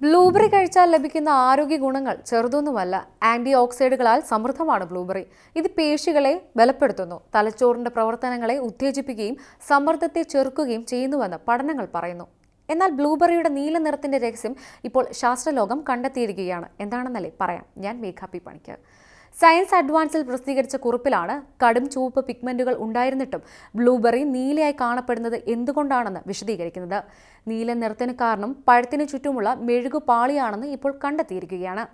Blueberry കഴിച്ചാൽ ലഭിക്കുന്ന ആരോഗ്യ ഗുണങ്ങൾ ചെറുതൊന്നുമല്ല. Anti ഓക്സൈഡുകളാൽ സമൃദ്ധമാണ് blueberry. ഇത് പേശികളെ ബലപ്പെടുത്തുന്നു. തലച്ചോറിന്റെ പ്രവർത്തനങ്ങളെ ഉത്തേജിപ്പിക്കുകയും സമ്മർദ്ദത്തെ ചെറുക്കുകയും ചെയ്യുന്നുവെന്ന് പഠനങ്ങൾ പറയുന്നു. എന്നാൽ ബ്ലൂബെറിയുടെ നീല നിറത്തിന്റെ രഹസ്യം ഇപ്പോൾ ശാസ്ത്രലോകം കണ്ടെത്തിയിരിക്കുകയാണ്. എന്താണെന്നല്ലേ പറയാം. ഞാൻ മേഘാപ്പി പണിക്ക് സയൻസ് അഡ്വാൻസിൽ പ്രസിദ്ധീകരിച്ച കുറിപ്പിലാണ് കടും ചുവപ്പ് പിഗ്മെന്റുകൾ ഉണ്ടായിരുന്നിട്ടും ബ്ലൂബെറി നീലയായി കാണപ്പെടുന്നത് എന്തുകൊണ്ടാണെന്ന് വിശദീകരിക്കുന്നത്. നീല നിറത്തിന് കാരണം പഴത്തിന് ചുറ്റുമുള്ള മെഴുകുപാളിയാണെന്ന് ഇപ്പോൾ കണ്ടെത്തിയിരിക്കുകയാണ്.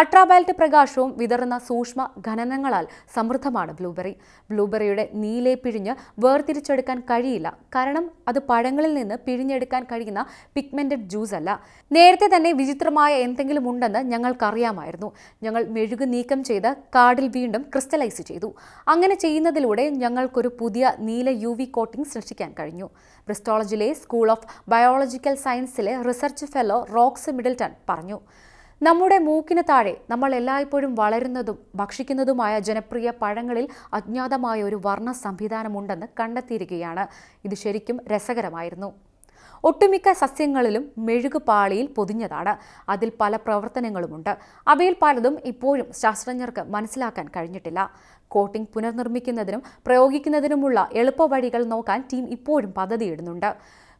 അൾട്രാവയലറ്റ് പ്രകാശവും വിതറുന്ന സൂക്ഷ്മ ഖനനങ്ങളാൽ സമൃദ്ധമാണ് ബ്ലൂബെറി. ബ്ലൂബെറിയുടെ നീലെ പിഴിഞ്ഞ് വേർതിരിച്ചെടുക്കാൻ കഴിയില്ല. കാരണം അത് പഴങ്ങളിൽ നിന്ന് പിഴിഞ്ഞെടുക്കാൻ കഴിയുന്ന പിഗ്മെന്റഡ് ജ്യൂസ് അല്ല. നേരത്തെ തന്നെ വിചിത്രമായ എന്തെങ്കിലും ഉണ്ടെന്ന് ഞങ്ങൾക്കറിയാമായിരുന്നു. ഞങ്ങൾ മെഴുക് നീക്കം ചെയ്ത് കാർഡിൽ വീണ്ടും ക്രിസ്റ്റലൈസ് ചെയ്തു. അങ്ങനെ ചെയ്യുന്നതിലൂടെ ഞങ്ങൾക്കൊരു പുതിയ നീല യു വി കോട്ടിംഗ് സൃഷ്ടിക്കാൻ കഴിഞ്ഞു. ബ്രിസ്റ്റോളജിലെ സ്കൂൾ ഓഫ് ബയോളജിക്കൽ സയൻസിലെ റിസർച്ച് ഫെലോ റോക്സ് മിഡിൽട്ടൺ പറഞ്ഞു. നമ്മുടെ മൂക്കിന് താഴെ നമ്മൾ എല്ലായ്പ്പോഴും വളരുന്നതും ഭക്ഷിക്കുന്നതുമായ ജനപ്രിയ പഴങ്ങളിൽ അജ്ഞാതമായ ഒരു വർണ സംവിധാനമുണ്ടെന്ന് കണ്ടെത്തിയിരിക്കുകയാണ്. ഇത് ശരിക്കും രസകരമായിരുന്നു. ഒട്ടുമിക്ക സസ്യങ്ങളിലും മെഴുക് പാളിയിൽ പൊതിഞ്ഞതാണ്. അതിൽ പല പ്രവർത്തനങ്ങളുമുണ്ട്. അവയിൽ പലതും ഇപ്പോഴും ശാസ്ത്രജ്ഞർക്ക് മനസ്സിലാക്കാൻ കഴിഞ്ഞിട്ടില്ല. കോട്ടിംഗ് പുനർനിർമ്മിക്കുന്നതിനും പ്രയോഗിക്കുന്നതിനുമുള്ള എളുപ്പവഴികൾ നോക്കാൻ ടീം ഇപ്പോഴും പദ്ധതിയിടുന്നുണ്ട്.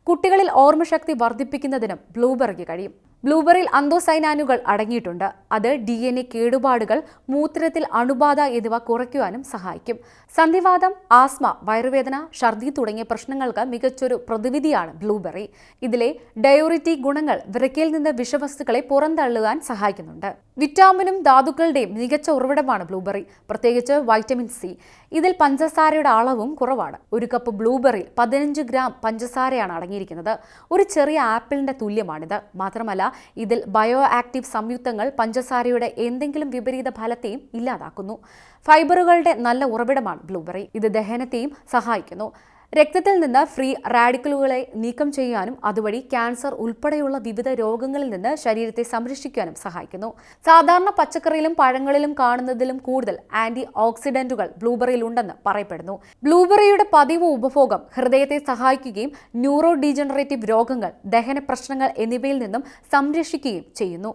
കുട്ടികളിൽ ഓർമ്മശക്തി വർദ്ധിപ്പിക്കുന്നതിനും ബ്ലൂബെറിക്ക് കഴിയും. ബ്ലൂബെറിയിൽ അന്തോസൈനാനുകൾ അടങ്ങിയിട്ടുണ്ട്. അത് ഡി എൻ എ കേടുപാടുകൾ മൂത്രത്തിൽ അണുബാധ എന്നിവ കുറയ്ക്കുവാനും സഹായിക്കും. സന്ധിവാദം ആസ്മ വയറുവേദന ഛർദി തുടങ്ങിയ പ്രശ്നങ്ങൾക്ക് മികച്ചൊരു പ്രതിവിധിയാണ് ബ്ലൂബെറി. ഇതിലെ ഡയോറിറ്റി ഗുണങ്ങൾ വിറയ്ക്കയിൽ നിന്ന് വിഷവസ്തുക്കളെ പുറന്തള്ളുവാൻ സഹായിക്കുന്നുണ്ട്. വിറ്റാമിനും ധാതുക്കളുടെയും മികച്ച ഉറവിടമാണ് ബ്ലൂബെറി പ്രത്യേകിച്ച് വൈറ്റമിൻ സി. ഇതിൽ പഞ്ചസാരയുടെ അളവും കുറവാണ്. ഒരു കപ്പ് ബ്ലൂബെറിയിൽ പതിനഞ്ച് ഗ്രാം പഞ്ചസാരയാണ് അടങ്ങിയിരിക്കുന്നത്. ഒരു ചെറിയ ആപ്പിളിന്റെ തുല്യമാണിത്. മാത്രമല്ല ഇതിൽ ബയോ ആക്റ്റീവ് സംയുക്തങ്ങൾ പഞ്ചസാരയുടെ എന്തെങ്കിലും വിപരീത ഫലത്തെയും ഇല്ലാതാക്കുന്നു. ഫൈബറുകളുടെ നല്ല ഉറവിടമാണ് ബ്ലൂബെറി. ഇത് ദഹനത്തെയും സഹായിക്കുന്നു. രക്തത്തിൽ നിന്ന് ഫ്രീ റാഡിക്കലുകളെ നീക്കം ചെയ്യാനും അതുവഴി ക്യാൻസർ ഉൾപ്പെടെയുള്ള വിവിധ രോഗങ്ങളിൽ നിന്ന് ശരീരത്തെ സംരക്ഷിക്കാനും സഹായിക്കുന്നു. സാധാരണ പച്ചക്കറിയിലും പഴങ്ങളിലും കാണുന്നതിലും കൂടുതൽ ആന്റി ഓക്സിഡന്റുകൾ ബ്ലൂബെറിയിൽ ഉണ്ടെന്ന് പറയപ്പെടുന്നു. ബ്ലൂബെറിയുടെ പതിവ് ഉപഭോഗം ഹൃദയത്തെ സഹായിക്കുകയും ന്യൂറോ ഡീജനറേറ്റീവ് രോഗങ്ങൾ ദഹന പ്രശ്നങ്ങൾ എന്നിവയിൽ നിന്നും സംരക്ഷിക്കുകയും ചെയ്യുന്നു.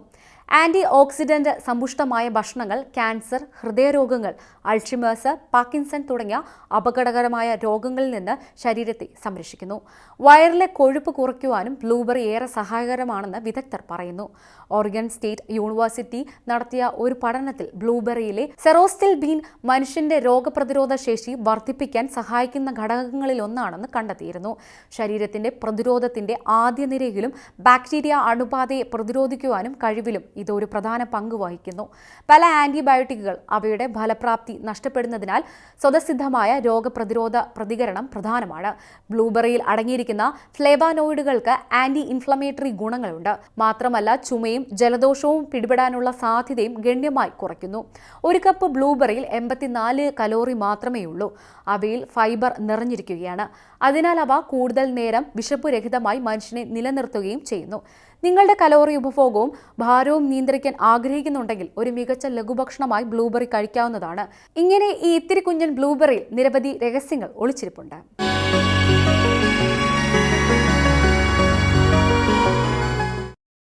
ആന്റി ഓക്സിഡന്റ് സമ്പുഷ്ടമായ ഭക്ഷണങ്ങൾ ക്യാൻസർ ഹൃദയരോഗങ്ങൾ അൾഷിമേഴ്സ് പാക്കിൻസൺ തുടങ്ങിയ അപകടകരമായ രോഗങ്ങളിൽ നിന്ന് ശരീരത്തെ സംരക്ഷിക്കുന്നു. വയറിലെ കൊഴുപ്പ് കുറയ്ക്കുവാനും ബ്ലൂബെറി ഏറെ സഹായകരമാണെന്ന് വിദഗ്ധർ പറയുന്നു. ഓർഗൻ സ്റ്റേറ്റ് യൂണിവേഴ്സിറ്റി നടത്തിയ ഒരു പഠനത്തിൽ ബ്ലൂബെറിയിലെ സെറോസ്റ്റിൽ ബീൻ മനുഷ്യന്റെ രോഗപ്രതിരോധ ശേഷി വർദ്ധിപ്പിക്കാൻ സഹായിക്കുന്ന ഘടകങ്ങളിൽ ഒന്നാണെന്ന് കണ്ടെത്തിയിരുന്നു. ശരീരത്തിന്റെ പ്രതിരോധത്തിന്റെ ആദ്യ നിരയിലും ബാക്ടീരിയ അണുബാധയെ പ്രതിരോധിക്കുവാനും കഴിവിലും ഇത് ഒരു പ്രധാന പങ്ക് വഹിക്കുന്നു. പല ആന്റിബയോട്ടിക്കുകൾ അവയുടെ ഫലപ്രാപ്തി നഷ്ടപ്പെടുന്നതിനാൽ സ്വതസിദ്ധമായ രോഗപ്രതിരോധ പ്രതികരണം പ്രധാനമാണ്. ബ്ലൂബെറിയിൽ അടങ്ങിയിരിക്കുന്ന ഫ്ലേബാനോയിഡുകൾക്ക് ആന്റി ഇൻഫ്ലമേറ്ററി ഗുണങ്ങളുണ്ട്. മാത്രമല്ല ചുമയും ജലദോഷവും പിടിപെടാനുള്ള സാധ്യതയും ഗണ്യമായി കുറയ്ക്കുന്നു. ഒരു കപ്പ് ബ്ലൂബെറിയിൽ എൺപത്തിനാല് കലോറി മാത്രമേ ഉള്ളൂ അവയിൽ ഫൈബർ നിറഞ്ഞിരിക്കുകയാണ്. അതിനാൽ അവ കൂടുതൽ നേരം വിശപ്പുരഹിതമായി മനുഷ്യനെ നിലനിർത്തുകയും ചെയ്യുന്നു. നിങ്ങളുടെ കലോറി ഉപഭോഗവും ഭാരവും നിയന്ത്രിക്കാൻ ആഗ്രഹിക്കുന്നുണ്ടെങ്കിൽ ഒരു മികച്ച ലഘുഭക്ഷണമായി ബ്ലൂബെറി കഴിക്കാവുന്നതാണ്. ഇങ്ങനെ ഈ ഇത്തിരി കുഞ്ഞൻ ബ്ലൂബെറിയിൽ നിരവധി രഹസ്യങ്ങൾ ഒളിച്ചിരിപ്പുണ്ട്.